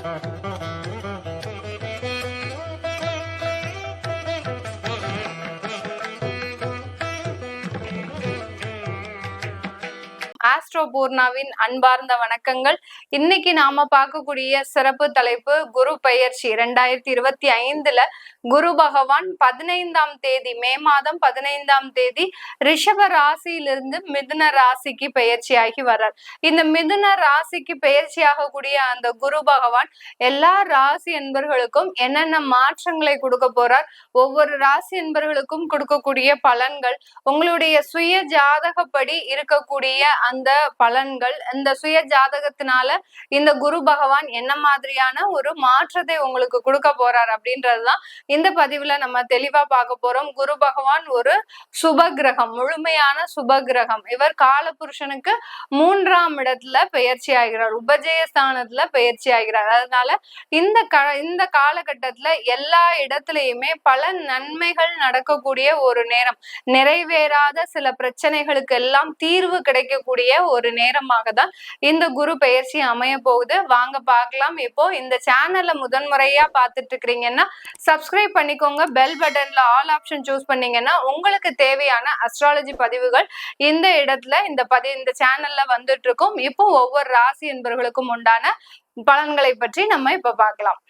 Astro பூர்ணாவின் அன்பார்ந்த வணக்கங்கள். இன்னைக்கு நாம பார்க்கக்கூடிய சிறப்பு தலைப்பு குரு பெயர்ச்சி. ரெண்டாயிரத்தி இருபத்தி ஐந்துல குரு பகவான் பதினைந்தாம் தேதி மே மாதம் பதினைந்தாம் தேதி ரிஷப ராசியிலிருந்து மிதுன ராசிக்கு பயிற்சியாகி வர்றார். இந்த மிதுன ராசிக்கு பெயர்ச்சி ஆகக்கூடிய அந்த குரு பகவான் எல்லா ராசி என்பர்களுக்கும் என்னென்ன மாற்றங்களை கொடுக்க போறார் ஒவ்வொரு ராசி என்பர்களுக்கும் கொடுக்கக்கூடிய பலன்கள் உங்களுடைய சுய ஜாதகப்படி இருக்கக்கூடிய அந்த பலன்கள் இந்த சுய ஜாதகத்தினால இந்த குரு பகவான் என்ன மாதிரியான ஒரு மாற்றத்தை உங்களுக்கு கொடுக்க போறார் அப்படின்றதுதான் இந்த பதிவுல நம்ம தெளிவா பார்க்க போறோம். குரு பகவான் ஒரு சுப கிரகம் முழுமையான சுப கிரகம் இவர் காலபுருஷனுக்கு மூன்றாம் இடத்துல பெயர்ச்சி ஆகிறார். உபஜய ஸ்தானத்துல பெயர்ச்சி ஆகிறார். அதனால இந்த க இந்த காலகட்டத்துல எல்லா இடத்துலயுமே பல நன்மைகள் நடக்கக்கூடிய ஒரு நேரம். நிறைவேறாத சில பிரச்சனைகளுக்கு எல்லாம் தீர்வு கிடைக்கக்கூடிய ஒரு நேரமாக தான் இந்த குரு பயிற்சி அமைய போகுது. வாங்க பார்க்கலாம். இப்போ இந்த சேனல்ல முதன்முறையா பார்த்துட்டு இருக்கிறீங்கன்னா சப்ஸ்கிரைப் பண்ணிக்கோங்க. பெல் பட்டன்ல ஆல் ஆப்ஷன் சூஸ் பண்ணீங்கன்னா உங்களுக்கு தேவையான அஸ்ட்ராலஜி பதிவுகள் இந்த இடத்துல இந்த பதி இந்த சேனல்ல வந்துட்டு இருக்கும் இப்போ ஒவ்வொரு ராசி என்பவர்களுக்கும் உண்டான பலன்களை பற்றி நம்ம இப்ப பார்க்கலாம்.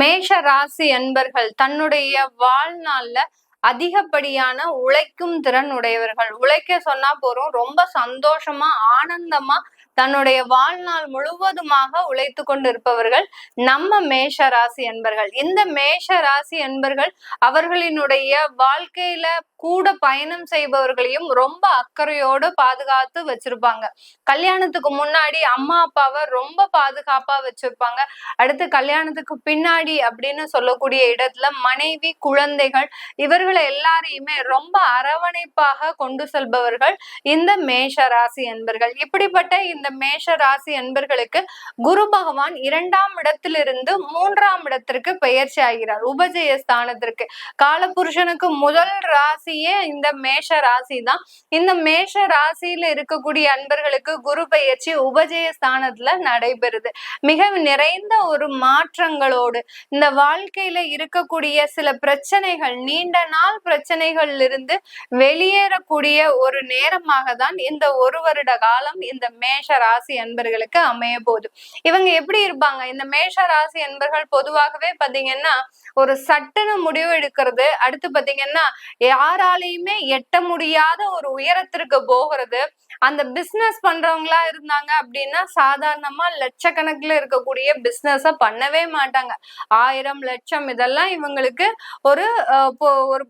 மேஷ ராசி என்பர்கள் தன்னுடைய வாழ்நாள்ல அதிகப்படியான உழைக்கும் திறன் உடையவர்கள். உழைக்க சொன்னா போறோம் ரொம்ப சந்தோஷமா ஆனந்தமா தன்னுடைய வாழ்நாள் முழுவதுமாக உழைத்து கொண்டிருப்பவர்கள் நம்ம மேஷ ராசி என்பர்கள். இந்த மேஷ ராசி என்பர்கள் அவர்களினுடைய வாழ்க்கையில கூட பயணம் செய்பவர்களையும் ரொம்ப அக்கறையோடு பாதுகாத்து வச்சிருப்பாங்க. கல்யாணத்துக்கு முன்னாடி அம்மா அப்பாவை ரொம்ப பாதுகாப்பா வச்சிருப்பாங்க. அடுத்து கல்யாணத்துக்கு பின்னாடி அப்படின்னு சொல்லக்கூடிய இடத்துல மனைவி குழந்தைகள் இவர்களை எல்லாரையுமே ரொம்ப அரவணைப்பாக கொண்டு செல்பவர்கள் இந்த மேஷ ராசி என்பர்கள். இப்படிப்பட்ட இந்த மேஷ ராசி என்பர்களுக்கு குரு பகவான் இரண்டாம் இடத்திலிருந்து மூன்றாம் இடத்திற்கு பெயர்ச்சி ஆகிறார். உபஜய ஸ்தானத்திற்கு. காலபுருஷனுக்கு முதல் ராசியே இந்த மேஷ ராசி தான் இந்த மேஷ ராசியில இருக்கக்கூடிய அன்பர்களுக்கு குரு பெயர்ச்சி உபஜய ஸ்தானத்துல நடைபெறுது. மிக நிறைந்த ஒரு மாற்றங்களோடு இந்த வாழ்க்கையில இருக்கக்கூடிய சில பிரச்சனைகள் நீண்ட நாள் பிரச்சனைகள் இருந்து வெளியேறக்கூடிய ஒரு நேரமாக தான் இந்த ஒரு வருட காலம் இந்த மேஷ ராசி அன்பர்களுக்கு அமைய போகுது. இவங்க எப்படி இருப்பாங்க? இந்த மேஷ ராசி அன்பர்கள் பொதுவாகவே பாத்தீங்கன்னா ஒரு சட்டுன்னு முடிவு எடுக்கிறது. அடுத்து பாத்தீங்கன்னா யாராலையுமே எட்ட முடியாத ஒரு உயரத்திற்கு போகிறது. அந்த பிசினஸ் பண்றவங்களா இருந்தாங்க அப்படின்னா சாதாரணமா லட்சக்கணக்கில் இருக்கக்கூடிய பிசினஸ பண்ணவே மாட்டாங்க. ஆயிரம் லட்சம் இதெல்லாம் இவங்களுக்கு ஒரு ஒரு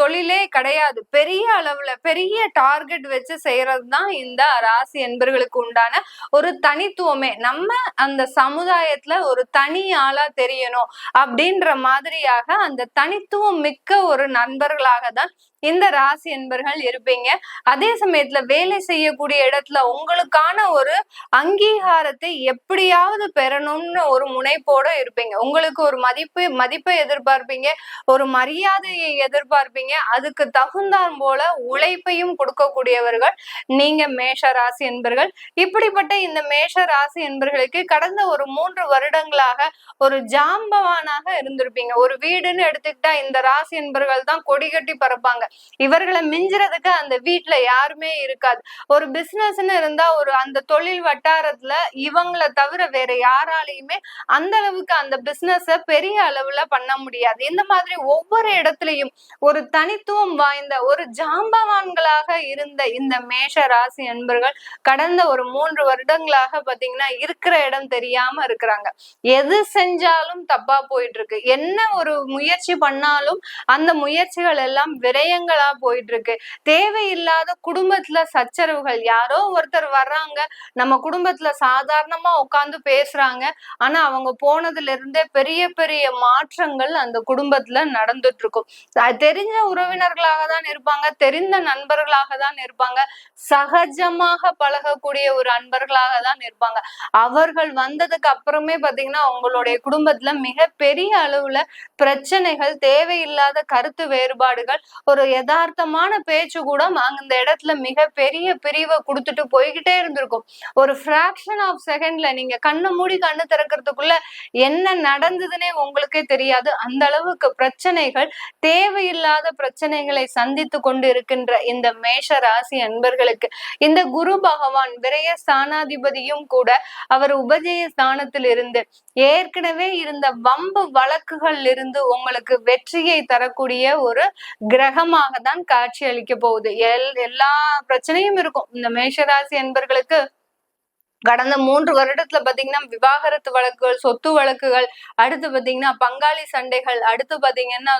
தொழிலே கிடையாது. பெரிய அளவுல பெரிய டார்கெட் வச்சு செய்யறது தான் இந்த ராசி என்பர்களுக்கு உண்டான ஒரு தனித்துவமே நம்ம அந்த சமுதாயத்துல ஒரு தனி ஆளா தெரியணும் அப்படின்ற மாதிரியாக அந்த தனித்துவம் மிக்க ஒரு நண்பர்களாக தான் இந்த ராசி என்பர்கள் இருப்பீங்க. அதே சமயத்துல வேலை செய்யக்கூடிய இடத்துல உங்களுக்கான ஒரு அங்கீகாரத்தை எப்படியாவது பெறணும்னு ஒரு முனைப்போட இருப்பீங்க. உங்களுக்கு ஒரு மதிப்பு மதிப்பை எதிர்பார்ப்பீங்க. ஒரு மரியாதையை எதிர்பார்ப்பீங்க. அதுக்கு தகுந்தார் போல உழைப்பையும் கொடுக்கக்கூடியவர்கள் நீங்க மேஷ ராசி என்பர்கள். இப்படிப்பட்ட இந்த மேஷ ராசி என்பர்களுக்கு கடந்த ஒரு மூன்று வருடங்களாக ஒரு ஜாம்பவானாக இருந்திருப்பீங்க. ஒரு வீடுன்னு எடுத்துக்கிட்டா இந்த ராசி என்பர்கள் தான் கொடி கட்டி பறப்பாங்க. இவர்களை மிஞ்சுறதுக்கு அந்த வீட்டுல யாருமே இருக்காது. ஒரு பிசினஸ்ன்னு இருந்தா ஒரு அந்த தொழில் வட்டாரத்துல இவங்கள தவிர வேற யாராலையுமே அந்த அளவுக்கு அந்த பிசினஸ பெரிய அளவுல பண்ண முடியாது. இந்த மாதிரி ஒவ்வொரு இடத்துலயும் ஒரு தனித்துவம் வாய்ந்த ஒரு ஜாம்பவான்களாக இருந்த இந்த மேஷ ராசி அன்பர்கள் கடந்த ஒரு மூன்று வருடங்களாக பாத்தீங்கன்னா இருக்கிற இடம் தெரியாம இருக்கிறாங்க. எது செஞ்சாலும் தப்பா போயிட்டு இருக்கு. என்ன ஒரு முயற்சி பண்ணாலும் அந்த முயற்சிகள் எல்லாம் விரயங்களா போயிட்டு இருக்கு தேவையில்லாத குடும்பத்துல சச்சரவுகள். யாரோ ஒருத்தர் வர்றாங்க. நம்ம குடும்பத்துல சாதாரணமா உட்காந்து பேசுறாங்க. ஆனா அவங்க போனதுல இருந்தே பெரிய பெரிய மாற்றங்கள் அந்த குடும்பத்துல நடந்துட்டு இருக்கும் தெரிஞ்ச உறவினர்களாக தான் இருப்பாங்க. தெரிந்த நண்பர்களாக தான் இருப்பாங்க. சகஜமாக பழகக்கூடிய ஒரு அன்பர்களாக தான் இருப்பாங்க. அவர்கள் வந்ததுக்கு அப்புறமே பாத்தீங்கன்னா அவங்களுடைய குடும்பத்துல மிக பெரிய அளவுல பிரச்சனைகள் தேவையில்லாத கருத்து வேறுபாடுகள் ஒரு யதார்த்தமான பேச்சு கூட இந்த இடத்துல மிக பெரிய பிரிவை கொடுத்துட்டு போய்கிட்டே இருந்திருக்கும். ஒரு ஃபிராக்ஷன் ஆஃப் செகண்ட்ல நீங்க கண்ணு மூடி கண்ணு திறக்கிறதுக்குள்ள என்ன நடந்ததுன்னே உங்களுக்கே தெரியாது. அந்த அளவுக்கு பிரச்சனைகள் தேவையில்லாத பிரச்சனைகளை சந்தித்து கொண்டு இருக்கின்ற இந்த மேஷ ராசி அன்பர்களுக்கு இந்த குரு பகவான் விரைய ஸ்தானாதிபதியும் கூட அவர் உபஜய ஸ்தானத்தில் இருந்து ஏற்கனவே இருந்த வம்பு வழக்குகள் இருந்து உங்களுக்கு வெற்றியை தரக்கூடிய ஒரு கிரகமாக தான் காட்சி அளிக்க போகுது. எல் எல்லா பிரச்சனையும் இருக்கும். இந்த மேஷராசி என்பர்களுக்கு கடந்த மூன்று வருடத்துல பாத்தீங்கன்னா விவாகரத்து வழக்குகள் சொத்து வழக்குகள் அடுத்து பாத்தீங்கன்னா பங்காளி சண்டைகள் அடுத்து பாத்தீங்கன்னா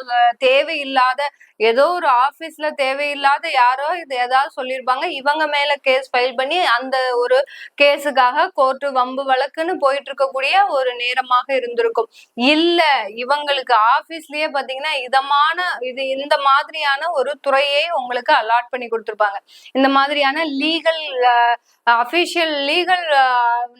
தேவையில்லாத ஏதோ ஒரு ஆபீஸ்ல தேவையில்லாத யாரோ இது ஏதாவது சொல்லியிருப்பாங்க. இவங்க மேல கேஸ் ஃபைல் பண்ணி அந்த ஒரு கேஸுக்காக கோர்ட்டு வம்பு வழக்குன்னு போயிட்டு இருக்கக்கூடிய ஒரு நேரமாக இருந்திருக்கும். இல்ல இவங்களுக்கு ஆபீஸ்லயே பாத்தீங்கன்னா இதமான இது இந்த மாதிரியான ஒரு துறையே உங்களுக்கு அலாட் பண்ணி கொடுத்துருப்பாங்க. இந்த மாதிரியான லீகல் அபிஷியல் லீகல்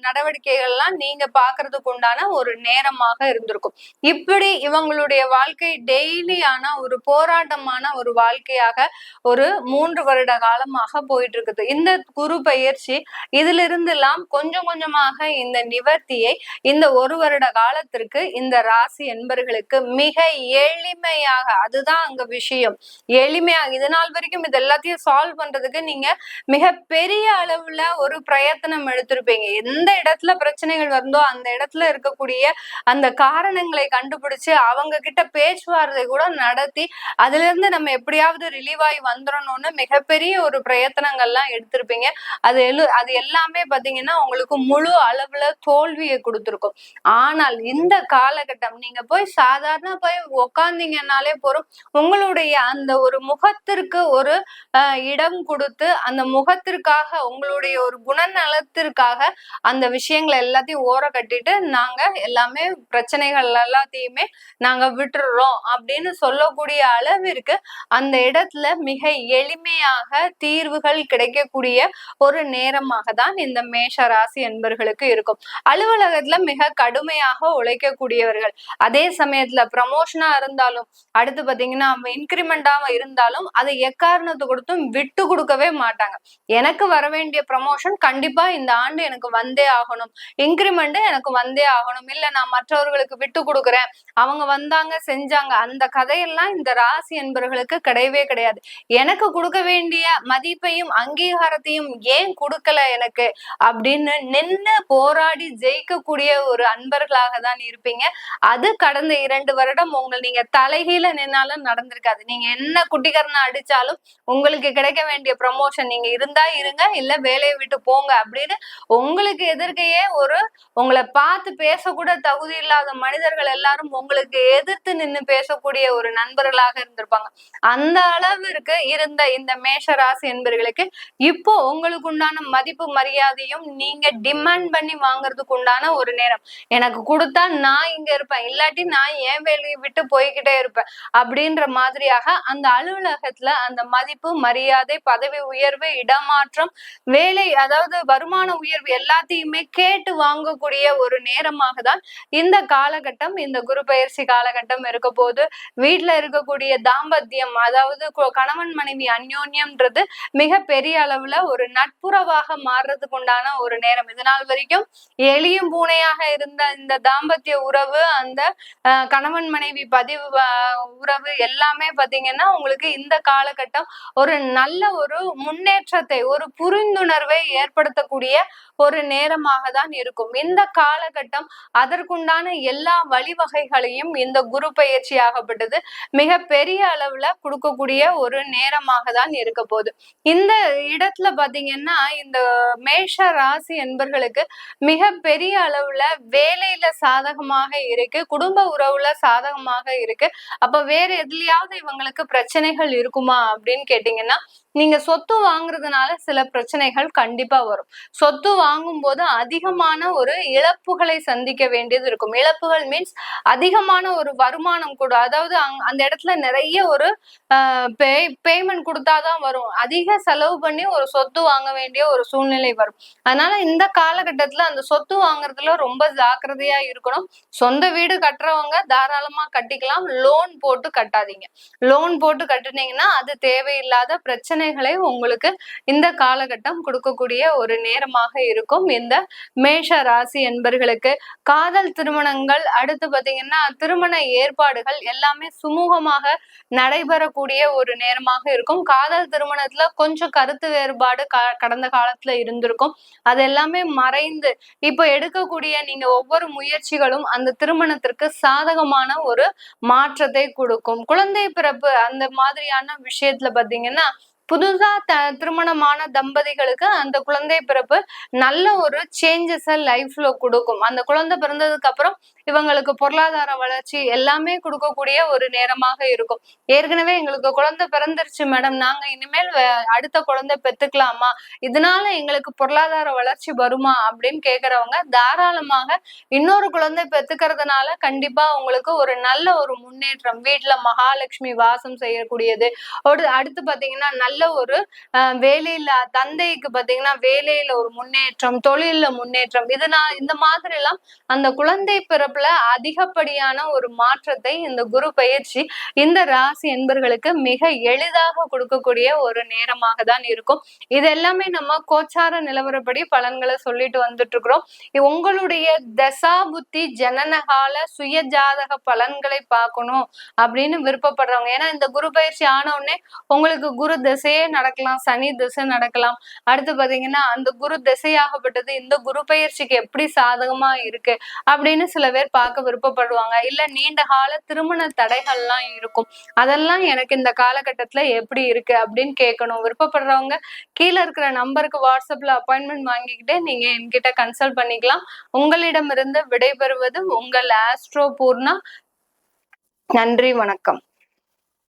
நடவடிக்கைகள்லாம் நீங்க பாக்குறதுக்கு உண்டான ஒரு நேரமாக இருந்திருக்கும். இப்படி இவங்களுடைய வாழ்க்கை டெய்லியான ஒரு போராட்டமான ஒரு வாழ்க்கையாக ஒரு மூன்று வருட காலமாக போயிட்டு இருக்குது இந்த குரு பயிற்சி இதுல இருந்து எல்லாம் கொஞ்சம் கொஞ்சமாக இந்த நிவர்த்தியை இந்த ஒரு வருட காலத்திற்கு இந்த ராசி என்பர்களுக்கு மிக எளிமையாக அதுதான் அங்க விஷயம். எளிமையாக இது நாள் வரைக்கும் இது எல்லாத்தையும் சால்வ் பண்றதுக்கு நீங்க மிக பெரிய அளவுல ஒரு பிரயத்தனம் எடுத்திருப்பீங்க. எந்த இடத்துல பிரச்சனைகள் வந்தோ அந்த இடத்துல இருக்கக்கூடிய அந்த காரணங்களை கண்டுபிடிச்சு அவங்க கிட்ட பேச்சுவார்த்தை கூட நடத்தி அதுல இருந்து நம்ம எப்படியாவது ரிலீவ் ஆகி வந்துடணும்னு மிகப்பெரிய ஒரு பிரயத்தனங்கள்லாம் எடுத்திருப்பீங்க. அது எழு அது எல்லாமே பாத்தீங்கன்னா உங்களுக்கு முழு அளவுல தோல்வியை கொடுத்துருக்கும். ஆனால் இந்த காலகட்டம் நீங்க போய் சாதாரண போய் உக்காந்தீங்கன்னாலே போறோம் உங்களுடைய அந்த ஒரு முகத்திற்கு ஒரு இடம் கொடுத்து அந்த முகத்திற்காக உங்களுடைய ஒரு குணநலத்திற்காக அந்த விஷயங்களை எல்லாத்தையும் ஓர கட்டிட்டு நாங்க எல்லாமே பிரச்சனைகள் எல்லாத்தையுமே நாங்க விட்டுறோம் அப்படின்னு சொல்லக்கூடிய அளவிற்கு அந்த இடத்துல மிக எளிமையாக தீர்வுகள் கிடைக்கக்கூடிய ஒரு நேரமாக தான் இந்த மேஷ ராசி என்பர்களுக்கு இருக்கும். அலுவலகத்துல மிக கடுமையாக உழைக்கக்கூடியவர்கள். அதே சமயத்துல ப்ரமோஷனா இருந்தாலும் அடுத்து பாத்தீங்கன்னா இன்கிரிமெண்டா இருந்தாலும் அதை எக்காரணத்தை கொடுத்தும் விட்டு கொடுக்கவே மாட்டாங்க. எனக்கு வர வேண்டிய ப்ரமோஷன் கண்டிப்பா இந்த ஆண்டு எனக்கு வந்தே ஆகணும். இன்கிரிமெண்ட் எனக்கு வந்தே ஆகணும். இல்ல நான் மற்றவர்களுக்கு விட்டு கொடுக்குறேன். அவங்க வந்தாங்க செஞ்சாங்க. அந்த கதையெல்லாம் இந்த ராசி என்பவர்களுக்கு கிடையவே கிடையாது. எனக்கு கொடுக்க வேண்டிய மதிப்பையும் அங்கீகாரத்தையும் ஏன் கொடுக்கல எனக்கு? அப்படின்னு நின்று போராடி ஜெயிக்கக்கூடிய ஒரு அன்பர்களாக தான் இருப்பீங்க. அது கடந்த இரண்டு வருடம் உங்களை நீங்க தலைகீழ நின்னாலும் நடந்திருக்காது. நீங்க என்ன குட்டிகரனை அடிச்சாலும் உங்களுக்கு கிடைக்க வேண்டிய ப்ரமோஷன் நீங்க இருந்தா இருங்க. இல்ல வேலையை விட்டு போங்க அப்படின்னு உங்களுக்கு எதிர்க்கையே ஒரு உங்களை பார்த்து பேசக்கூட தகுதி இல்லாத மனிதர்கள் எல்லாரும் உங்களுக்கு எதிர்த்து நின்று பேசக்கூடிய ஒரு நண்பர்களாக இருந்திருப்பாங்க. அந்த அளவிற்கு இருந்த இந்த மேஷராசி என்பர்களுக்கு இப்போ உங்களுக்கு உண்டான மதிப்பு மரியாதையும் நீங்க டிமாண்ட் பண்ணி வாங்குறதுக்கு உண்டான ஒரு நேரம். எனக்கு கொடுத்தா நான் இங்க இருப்பேன். இல்லாட்டி நான் ஏன் வேலையை விட்டு போய்கிட்டே இருப்பேன். அப்படின்ற மாதிரியாக அந்த அலுவலகத்துல அந்த மதிப்பு மரியாதை பதவி உயர்வு இடமாற்றம் வேலை அதாவது வருமான உயர்வு எல்லாத்தையுமே கேட்டு வாங்கக்கூடிய ஒரு நேரமாக தான் இந்த காலகட்டம் இந்த குரு பயிற்சி காலகட்டம் இருக்க போது வீட்டுல இருக்கக்கூடிய தாம்பத்தியம் அதாவது கணவன் மனைவி அந்யோன்யம்ன்றது மிக பெரிய அளவுல ஒரு நட்புறவாக மாறுறதுக்கு உண்டான ஒரு நேரம். இதனால் வரைக்கும் எளியும் பூனையாக இருந்த இந்த தாம்பத்திய உறவு அந்த கணவன் மனைவி பதிவு உறவு எல்லாமே பாத்தீங்கன்னா உங்களுக்கு இந்த காலகட்டம் ஒரு நல்ல ஒரு முன்னேற்றத்தை ஒரு புரிந்துணர்வை ஏற்படுத்தக்கூடிய ஒரு நேரமாக தான் இருக்கும். இந்த காலகட்டம் அதற்குண்டான எல்லா வழிவகைகளையும் இந்த குரு பயிற்சி ஆகப்பட்டது. மிக பெரிய அளவுல கொடுக்கக்கூடிய ஒரு நேரமாக தான் இருக்க போகுது. இந்த இடத்துல பாத்தீங்கன்னா இந்த மேஷ ராசி என்பர்களுக்கு மிக பெரிய அளவுல வேலையில சாதகமாக இருக்கு. குடும்ப உறவுல சாதகமாக இருக்கு. அப்ப வேற எதுலயாவது இவங்களுக்கு பிரச்சனைகள் இருக்குமா அப்படின்னு கேட்டீங்கன்னா நீங்க சொத்து வாங்குறதுனால சில பிரச்சனைகள் கண்டிப்பா வரும். சொத்து வாங்கும்போது அதிகமான ஒரு இழப்புகளை சந்திக்க வேண்டியது இருக்கும். இழப்புகள் மீன்ஸ் அதிகமான ஒரு வருமானம் கூட அதாவது அந்த இடத்துல நிறைய ஒரு பேமெண்ட் கொடுத்தாதான் வரும். அதிக செலவு பண்ணி ஒரு சொத்து வாங்க வேண்டிய ஒரு சூழ்நிலை வரும். அதனால இந்த காலகட்டத்துல அந்த சொத்து வாங்குறதுல ரொம்ப ஜாக்கிரதையா இருக்கணும். சொந்த வீடு கட்டுறவங்க தாராளமா கட்டிக்கலாம். லோன் போட்டு கட்டாதீங்க. லோன் போட்டு கட்டுனீங்கன்னா அது தேவையில்லாத பிரச்சனைகளை உங்களுக்கு இந்த காலகட்டம் கொடுக்கக்கூடிய ஒரு நேரமாக இருக்கும். இந்த மேஷ ராசி என்பர்களுக்கு காதல் திருமணங்கள் அடுத்து பாத்தீங்கன்னா திருமண ஏற்பாடுகள் எல்லாமே சுமூகமாக நடைபெறக்கூடிய ஒரு நேரமாக இருக்கும். காதல் திருமணத்துல கொஞ்சம் கருத்து வேறுபாடு கடந்த காலத்துல இருந்திருக்கும். அது எல்லாமே மறைந்து இப்போ எடுக்கக்கூடிய நீங்க ஒவ்வொரு முயற்சிகளும் அந்த திருமணத்திற்கு சாதகமான ஒரு மாற்றத்தை கொடுக்கும். குழந்தை பிறப்பு அந்த மாதிரியான விஷயத்துல பாத்தீங்கன்னா புதுசா த திருமணமான தம்பதிகளுக்கு அந்த குழந்தை பிறப்பு நல்ல ஒரு சேஞ்சஸை லைஃப்ல கொடுக்கும். அந்த குழந்தை பிறந்ததுக்கு அப்புறம் இவங்களுக்கு பொருளாதார வளர்ச்சி எல்லாமே கொடுக்கக்கூடிய ஒரு நேரமாக இருக்கும். ஏற்கனவே எங்களுக்கு குழந்தை பிறந்துருச்சு மேடம் நாங்க இனிமேல் அடுத்த குழந்தை பெத்துக்கலாமா? இதனால எங்களுக்கு பொருளாதார வளர்ச்சி வருமா? அப்படின்னு கேக்குறவங்க தாராளமாக இன்னொரு குழந்தை பெத்துக்கிறதுனால கண்டிப்பா உங்களுக்கு ஒரு நல்ல ஒரு முன்னேற்றம் வீட்டுல மகாலட்சுமி வாசம் செய்யக்கூடியது. ஒரு அடுத்து பாத்தீங்கன்னா நல்ல ஒரு வேலையில தந்தைக்கு பாத்தீங்கன்னா வேலையில ஒரு முன்னேற்றம் தொழில முன்னேற்றம் இதனால் இந்த மாதிரி எல்லாம் அந்த குழந்தை பிறப்புல அதிகப்படியான ஒரு மாற்றத்தை இந்த குரு பயிற்சி இந்த ராசி என்பர்களுக்கு மிக எளிதாக கொடுக்கக்கூடிய ஒரு நேரமாக தான் இருக்கும். இது எல்லாமே நம்ம கோச்சார நிலவரப்படி பலன்களை சொல்லிட்டு வந்துட்டு இருக்கிறோம் உங்களுடைய தசா புத்தி ஜனனகால சுய ஜாதக பலன்களை பார்க்கணும் அப்படின்னு விருப்பப்படுறவங்க. ஏன்னா இந்த குரு பயிற்சி ஆன உடனே உங்களுக்கு குரு திசையே நடக்கலாம் சனி திசை நடக்கலாம். அடுத்து பாத்தீங்கன்னா அந்த குரு திசையாகப்பட்டது இந்த குரு பயிற்சிக்கு எப்படி சாதகமா இருக்கு அப்படின்னு சில பேர் பார்க்க விருப்பப்படுவாங்க. இல்ல நீண்ட கால திருமண தடைகள்லாம் இருக்கும். அதெல்லாம் எனக்கு இந்த காலகட்டத்துல எப்படி இருக்கு அப்படின்னு கேட்கணும். விருப்பப்படுறவங்க கீழே இருக்கிற நம்பருக்கு வாட்ஸ்அப்ல அப்பாயின்மெண்ட் வாங்கிக்கிட்டே நீங்க என்கிட்ட கன்சல்ட் பண்ணிக்கலாம். உங்களிடமிருந்து விடைபெறுவது உங்கள் ஆஸ்ட்ரோ பூர்ணா நன்றி வணக்கம்.